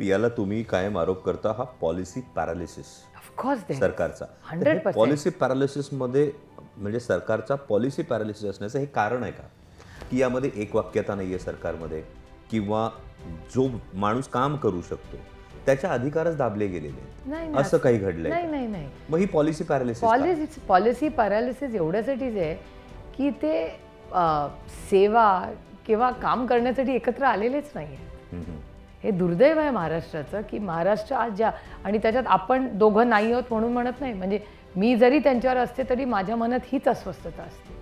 याला तुम्ही कायम आरोप करता हा पॉलिसी पॅरालिसिस ऑफकोर्स सरकारचा. 100%. पॉलिसी पॅरालिसिसमध्ये म्हणजे सरकारचा पॉलिसी पॅरालिसिस असण्याचं हे कारण आहे का? की यामध्ये एक वाक्यता नाही आहे सरकारमध्ये. किंवा जो माणूस काम करू शकतो त्याच्या अधिकारच दाबले गेलेले असं काही घडलंय नाही? नाही नाही. मग ही policy paralysis policy policy paralysis एवढ्यासाठीच आहे की ते सेवा किंवा काम करण्यासाठी एकत्र आलेलेच नाही हे दुर्दैव आहे महाराष्ट्राचं की महाराष्ट्र आज ज्या आणि त्याच्यात आपण दोघं नाही आहोत म्हणून म्हणत नाही. म्हणजे मी जरी त्यांच्यावर असते तरी माझ्या मनात हीच अस्वस्थता असते.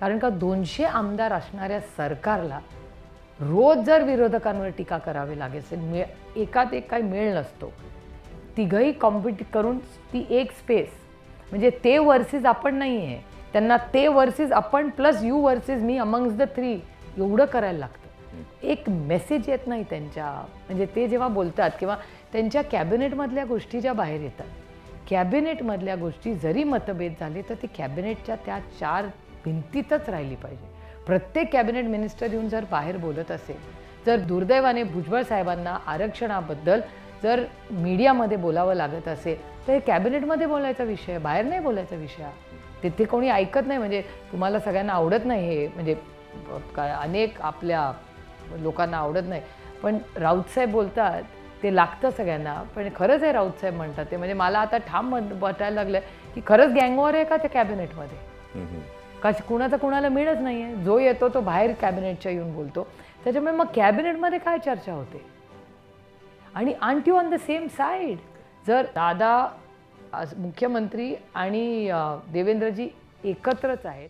कारण का दोनशे आमदार असणाऱ्या सरकारला रोज जर विरोधकांवर टीका करावी लागेल असेल मे एकात एक काही मेळ नसतो. तिघही कॉम्पिट करून ती एक स्पेस म्हणजे ते वर्सेस आपण नाही आहे त्यांना ते वर्सेस आपण प्लस यू वर्सेस मी अमंग्स द थ्री एवढं करायला लागतं. एक मेसेज येत नाही त्यांच्या म्हणजे ते जेव्हा बोलतात किंवा त्यांच्या कॅबिनेटमधल्या गोष्टी ज्या बाहेर येतात. कॅबिनेटमधल्या गोष्टी जरी मतभेद झाले तर ते कॅबिनेटच्या त्या चार भिंतीतच राहिली पाहिजे. प्रत्येक कॅबिनेट मिनिस्टर येऊन जर बाहेर बोलत असेल जर दुर्दैवाने भुजबळ साहेबांना आरक्षणाबद्दल जर मीडियामध्ये बोलावं लागत असेल तर हे कॅबिनेटमध्ये बोलायचा विषय बाहेर नाही बोलायचा विषय तिथे कोणी ऐकत नाही म्हणजे तुम्हाला सगळ्यांना आवडत नाही हे म्हणजे काय अनेक आपल्या लोकांना आवडत नाही. पण राऊत साहेब बोलतात ते लागतं सगळ्यांना. पण खरंच आहे राऊत साहेब म्हणतात ते. म्हणजे मला आता ठाम म्हण- वाटायला लागलं की खरंच गँगवॉर आहे का त्या कॅबिनेटमध्ये? का कुणाचा कुणाला मिळत नाही आहे जो येतो तो बाहेर कॅबिनेटच्या येऊन बोलतो. त्याच्यामुळे मग कॅबिनेटमध्ये काय चर्चा होते? आणि aren't you on the same side जर दादा मुख्यमंत्री आणि देवेंद्रजी एकत्रच आहेत